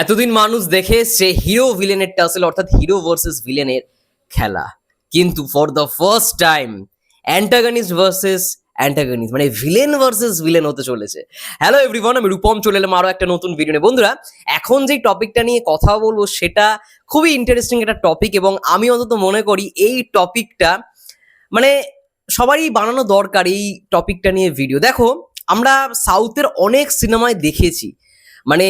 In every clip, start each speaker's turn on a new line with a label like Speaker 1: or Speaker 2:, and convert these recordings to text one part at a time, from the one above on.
Speaker 1: এতদিন মানুষ দেখে এসছে হিরো ভিলেনের টাসেল, অর্থাৎ হিরো ভার্সেস ভিলেনের খেলা। কিন্তু for the first time antagonist versus antagonist মানে ভিলেন ভার্সেস ভিলেন হতে চলেছে। হ্যালো এভরিওয়ান আমি রূপম, চলে এলাম আরও একটা নতুন ভিডিও নিয়ে। বন্ধুরা, এখন যে টপিকটা নিয়ে কথা বলব, সেটা খুবই ইন্টারেস্টিং একটা টপিক এবং আমি অন্তত মনে করি এই টপিকটা মানে সবারই বানানো দরকার এই টপিকটা নিয়ে ভিডিও দেখো, আমরা সাউথের অনেক সিনেমায় দেখেছি। মানে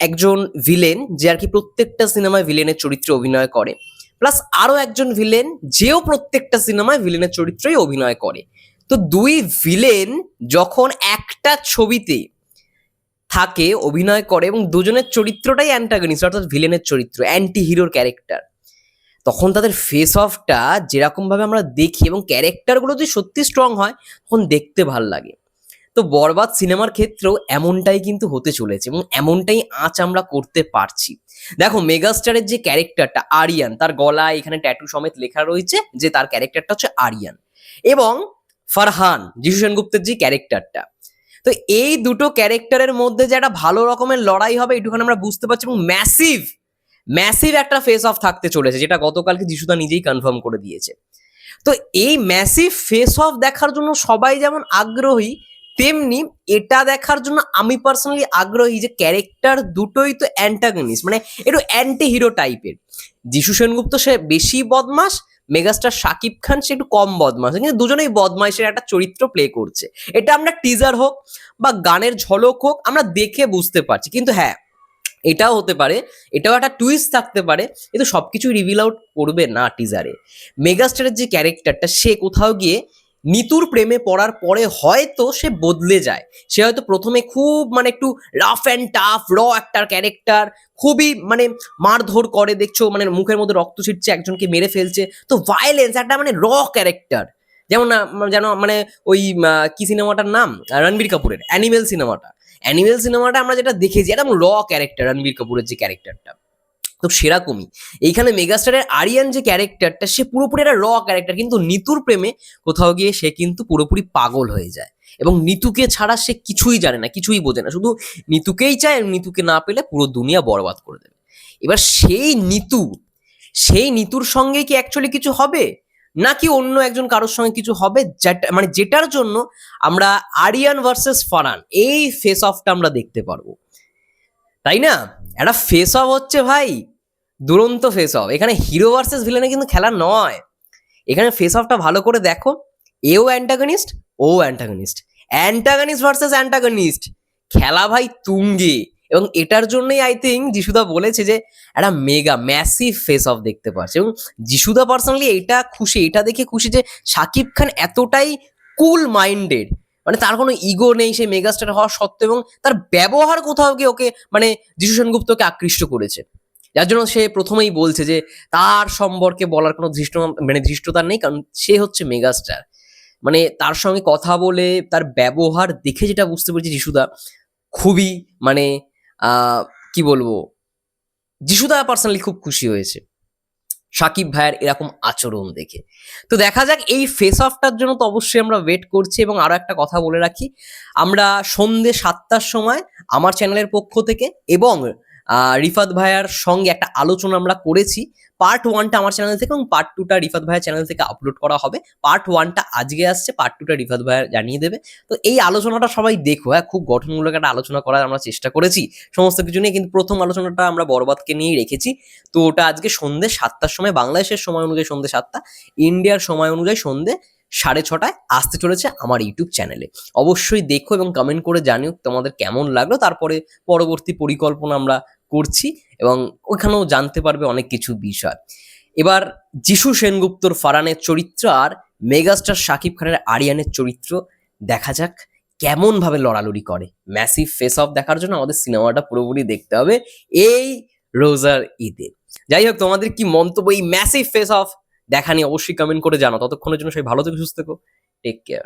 Speaker 1: একজন ভিলেন যে আর কি প্রত্যেকটা সিনেমায় ভিলেনের চরিত্রে অভিনয় করে। প্লাস আরও একজন ভিলেন যেও প্রত্যেকটা সিনেমায় ভিলেনের চরিত্রেই অভিনয় করে। তো দুই ভিলেন যখন একটা ছবিতে থাকে, অভিনয় করে এবং দুজনের চরিত্রটাই অ্যান্টাগনিস্ট অর্থাৎ ভিলেনের চরিত্র অ্যান্টি হিরোর ক্যারেক্টার তখন তাদের ফেস অফটা যেরকমভাবে আমরা দেখি এবং ক্যারেক্টারগুলো যদি সত্যি স্ট্রং হয়, তখন দেখতে ভালো লাগে। তো বরবাদ সিনেমার ক্ষেত্রেও এমনটাই কিন্তু হতে চলেছে এবং এমনটাই আঁচ আমরা করতে পারছি। দেখো, মেগাস্টারের যে ক্যারেক্টারটা আরিয়ান, তার গলায় এখানে ট্যাটু সমেত লেখা রয়েছে যে তার ক্যারেক্টারটা হচ্ছে আরিয়ান। এবং ফারহান, যিশু সেনগুপ্তের যে ক্যারেক্টারটা। তো এই দুটো ক্যারেক্টারের মধ্যে যে একটা ভালো রকমের লড়াই হবে এটুখানি আমরা বুঝতে পারছি এবং ম্যাসিভ ম্যাসিভ একটা ফেস অফ থাকতে চলেছে, যেটা গতকালকে যিশুদা নিজেই কনফার্ম করে দিয়েছে। তো এই ম্যাসিভ ফেস অফ দেখার জন্য সবাই যেমন আগ্রহী তেমনি এটা দেখার জন্য আমি পার্সোনালি আগ্রহী যে ক্যারেক্টার দুটোই তো অ্যান্টাগনিস্ট মানে একটু অ্যান্টি হিরো টাইপের যিশু সেনগুপ্ত, সে বেশি বদমাস মেগাস্টার শাকিব খান, সে একটু কম বদমাস কিন্তু দুজনেই বদমাইশের একটা চরিত্র প্লে করছে। এটা আমরা টিজার হোক বা গানের ঝলক হোক, আমরা দেখে বুঝতে পারছি। কিন্তু হ্যাঁ এটাও হতে পারে, এটাও একটা টুইস্ট থাকতে পারে, কিন্তু সবকিছু রিভিল আউট করবে না টিজারে মেগাস্টারের যে ক্যারেক্টারটা সে কোথাও গিয়ে নিতুর প্রেমে পড়ার পরে হয়তো সে বদলে যায়। সে হয়তো প্রথমে খুব মানে একটু রাফ অ্যান্ড টাফ র একটা ক্যারেক্টার খুবই মানে মারধর করে, দেখছ? মানে মুখের মধ্যে রক্ত ছিটছে, একজনকে মেরে ফেলছে। তো ভায়োলেন্স একটা মানে র ক্যারেক্টার যেমন যেন মানে ওই কি সিনেমাটার নাম? রণবীর কাপুরের অ্যানিমেল সিনেমাটা অ্যানিমেল সিনেমাটা আমরা যেটা দেখেছি একদম র ক্যারেক্টার রণবীর কাপুরের যে ক্যারেক্টারটা তো সেরকমই। এইখানে মেগাস্টারের আরিয়ান যে ক্যারেক্টারটা, সে পুরোপুরি একটা র ক্যারেক্টার কিন্তু নিতুর প্রেমে কোথাও গিয়ে সে কিন্তু পুরোপুরি পাগল হয়ে যায়। এবং নিতুকে ছাড়া সে কিছুই জানে না, কিছুই বোঝে না। শুধু নিতুকেই চায় নিতুকে না পেলে পুরো দুনিয়া বরবাদ করে দেবে। এবার সেই নিতু, সেই নিতুর সঙ্গে কি অ্যাকচুয়ালি কিছু হবে? নাকি অন্য একজন কারোর সঙ্গে কিছু হবে? যেটা মানে যেটার জন্য আমরা আরিয়ান ভার্সেস ফারান এই ফেস অফটা আমরা দেখতে পারব। তাই না? একটা ফেস অফ হচ্ছে ভাই। দুরন্ত ফেস অফ এখানে হিরো ভার্সেস ভিলেনে কিন্তু খেলা নয়। এখানে ফেস অফটা ভালো করে দেখো। এও অ্যান্টাগনিস্ট ও অ্যান্টাগনিস্ট অ্যান্টাগনিস্ট ভার্সেস অ্যান্টাগনিস্ট খেলা ভাই তুঙ্গে। এবং এটার জন্যই আই থিঙ্ক যিশুদা বলেছে যে, একটা মেগা ম্যাসিভ ফেস অফ দেখতে পাচ্ছে এবং যিশুদা পার্সোনালি এটা খুশি, এটা দেখে খুশি যে শাকিব খান এতটাই কুল মাইন্ডেড মানে তার কোনো ইগো নেই, সে মেগাস্টার হওয়া সত্ত্বেও এবং তার ব্যবহার কোথাও গিয়ে ওকে মানে যিশু সেনগুপ্তকে আকৃষ্ট করেছে। যার জন্য সে প্রথমেই বলছে যে, তার সম্পর্কে বলার কোনো ধৃষ্ট মানে ধৃষ্টতা নেই কারণ সে হচ্ছে মেগাস্টার মানে তার সঙ্গে কথা বলে, তার ব্যবহার দেখে যেটা বুঝতে পেরেছি যিশুদা, খুবই মানে কি বলব? যিশুদা পার্সোনালি খুব খুশি হয়েছে। সাকিব ভাইয়ের এরকম আচরণ দেখে। তো দেখা যাক, এই ফেস অফটার জন্য তো অবশ্যই আমরা ওয়েট করছি এবং আরও একটা কথা বলে রাখি। আমরা সন্ধে সাতটার সময় আমার চ্যানেলের পক্ষ থেকে এবং রিফাত ভাইয়ার সঙ্গে একটা আলোচনা আমরা করেছি। পার্ট ওয়ানটা আমার চ্যানেল থেকে এবং পার্ট টুটা রিফাত ভাইয়ের চ্যানেল থেকে আপলোড করা হবে। পার্ট ওয়ানটা আজকে আসছে পার্ট টুটা রিফাত ভাইয়ার জানিয়ে দেবে। তো এই আলোচনাটা সবাই দেখো হ্যাঁ খুব গঠনমূলক একটা আলোচনা করার আমরা চেষ্টা করেছি। সমস্ত কিছু নিয়ে কিন্তু প্রথম আলোচনাটা আমরা বরবাদকে নিয়েই রেখেছি। তো ওটা আজকে সন্ধ্যে সাতটার সময়, বাংলাদেশের সময় অনুযায়ী সন্ধ্যে সাতটা, ইন্ডিয়ার সময় অনুযায়ী সন্ধ্যে সাড়ে ছটায় আসতে চলেছে আমার ইউটিউব চ্যানেলে। অবশ্যই দেখো এবং কমেন্ট করে জানিও তোমাদের কেমন লাগল। তারপরে পরবর্তী পরিকল্পনা আমরা করছি এবং ওখানেও জানতে পারবে অনেক কিছু বিষয়। এবার যিশু সেনগুপ্তর ফারানের চরিত্র আর মেগাস্টার শাকিব খানের আরিয়ানের চরিত্র দেখা যাক কেমন ভাবে লড়ালড়ি করে। ম্যাসিভ ফেস অফ দেখার জন্য আমাদের সিনেমাটা পুরোপুরি দেখতে হবে এই রোজার ঈদে। যাই হোক, তোমাদের কি মন্তব্য এই ম্যাসিভ ফেস অফ দেখা নিয়ে অবশ্যই কমেন্ট করে জানো ততক্ষণের জন্য সবাই ভালো থেকে, সুস্থ থেকো। Take care